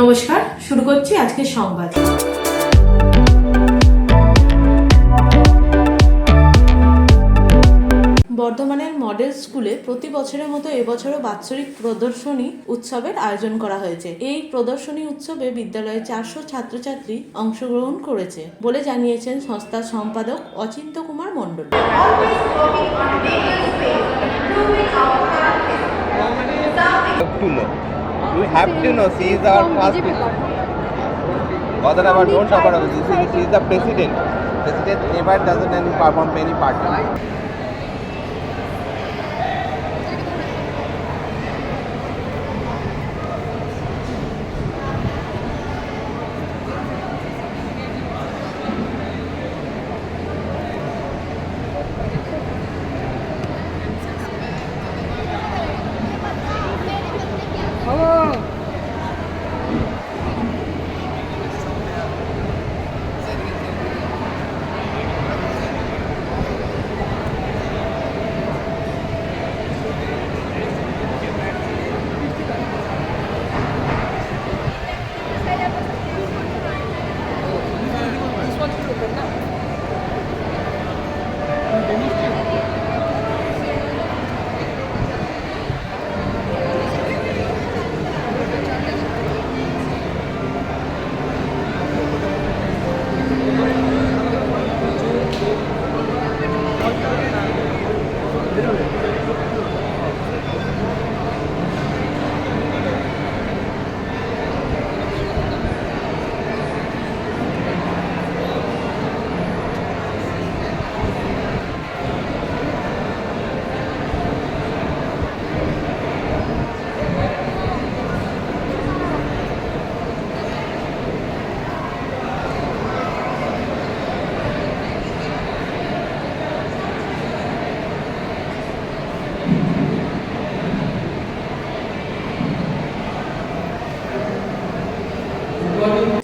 নমস্কার, শুরু করছি আজকের সংবাদ। বর্ধমানের মডেল স্কুলে প্রতি বছরের মতো এবছরও বাৎসরিক প্রদর্শনী উৎসবের আয়োজন করা হয়েছে। এই প্রদর্শনী উৎসবে বিদ্যালয়ে চারশো ছাত্রছাত্রী অংশগ্রহণ করেছে বলে জানিয়েছেন সংস্থার সম্পাদক Achinta Kumar Mondal. You have to know. She is our first. Other about don't talk about this. She, she is the president. President never doesn't any perform any party.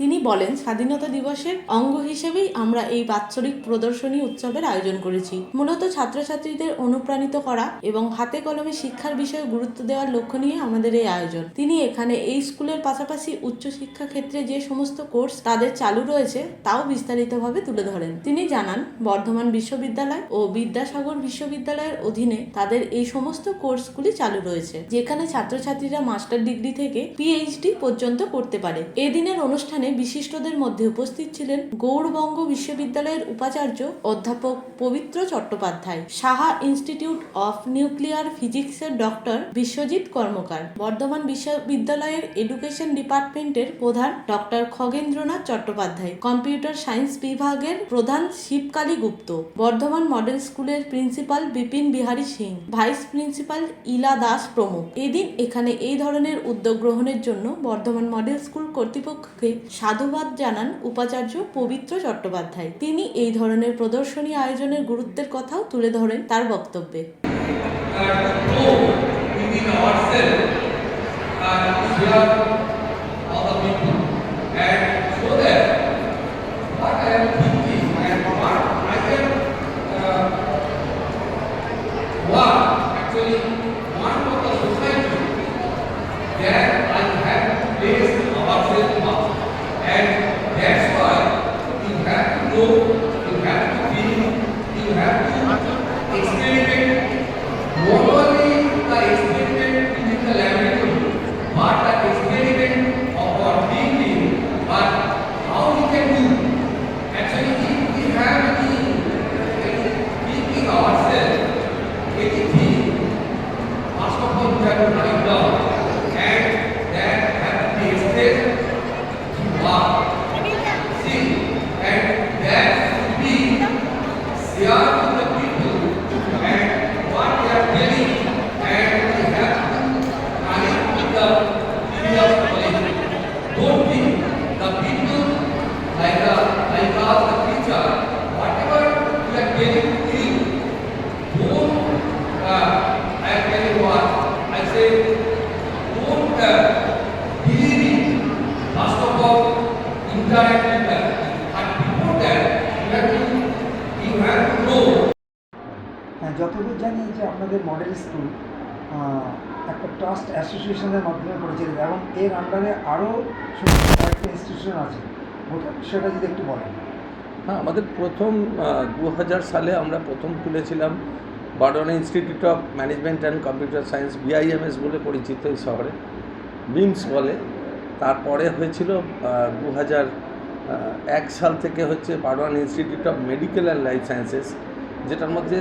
তিনি বলেন, স্বাধীনতা দিবসের অঙ্গ হিসেবেই আমরা এই বাৎসরিক প্রদর্শনী উৎসবের আয়োজন করেছি। মূলত ছাত্রছাত্রীদের অনুপ্রাণিত করা এবং হাতে কলমে শিক্ষার বিষয়ে গুরুত্ব দেওয়ার লক্ষ্য নিয়ে আমাদের এই আয়োজন। তিনি এখানে এই স্কুলের পাশাপাশি উচ্চশিক্ষা ক্ষেত্রে যে সমস্ত কোর্স তাদের চালু রয়েছে, তাও বিস্তারিতভাবে তুলে ধরেন। তিনি জানান, বর্ধমান বিশ্ববিদ্যালয় ও বিদ্যাসাগর বিশ্ববিদ্যালয়ের অধীনে তাদের এই সমস্ত কোর্সগুলি চালু রয়েছে, যেখানে ছাত্রছাত্রীরা মাস্টার ডিগ্রি থেকে পিএইচডি পর্যন্ত করতে পারে। এদিনের অনুষ্ঠানে বিশিষ্টদের মধ্যে উপস্থিত ছিলেন গৌড়বঙ্গ বিশ্ববিদ্যালয়ের উপাচার্য অধ্যাপক Pabitra Chattopadhyay, Saha institute of nuclear ফিজিক্সের ডক্টর বিশ্বজিৎ কর্মকার, বর্ধমান বিশ্ববিদ্যালয়ের এডুকেশন ডিপার্টমেন্টের প্রধান doctor Khagendranath Chattopadhyay, computer science বিভাগের প্রধান শিবকালী গুপ্ত, বর্ধমান মডেল স্কুলের principal Bipin Bihari Singh, vice principal Ila Das প্রমুখ। এদিন এখানে এই ধরনের উদ্যোগ গ্রহণের জন্য বর্ধমান মডেল স্কুল কর্তৃপক্ষকে সাধুবাদ জানান উপাচার্য পবিত্র চট্টোপাধ্যায়। তিনি এই ধরনের প্রদর্শনী আয়োজনের গুরুত্বের কথাও তুলে ধরেন তার বক্তব্যে। Share other people and so that what I am thinking and what I can uh, what actually want of the society that I have to place ourselves up and that's why you have to go you have to feel you have to experiment not only the experiment within the laboratory, but the experiment of our thinking, but how we can do. Actually, if we have any, any thinking ourselves, anything, first of all, we have to write down, and that have to be expressed through art. See, and that should be shared with the people, and what they are telling, and we have to connect with the previous knowledge. Don't think the people, like the, like us, the teacher, whatever we are telling to you, don't, uh, I am telling what, I say, don't uh, believe it. First of all, interact with them, and before that, you have to, you have to know হ্যাঁ যতদূর জানি যে আপনাদের model school একটা trust অ্যাসোসিয়েশনের মাধ্যমে পরিচালিত এবং এর আন্ডারে আরও কয়েকটা ইনস্টিটিউশন আছে। সেটা যদি একটু বলেন। হ্যাঁ আমাদের প্রথম দু হাজার সালে আমরা প্রথম খুলেছিলাম Burdwan institute of management and computer science BIMS বলে পরিচিত এই শহরে বিমস বলে। তারপরে হয়েছিল দু এক সাল থেকে হচ্ছে Burdwan institute of medical and life sciences যেটার মধ্যে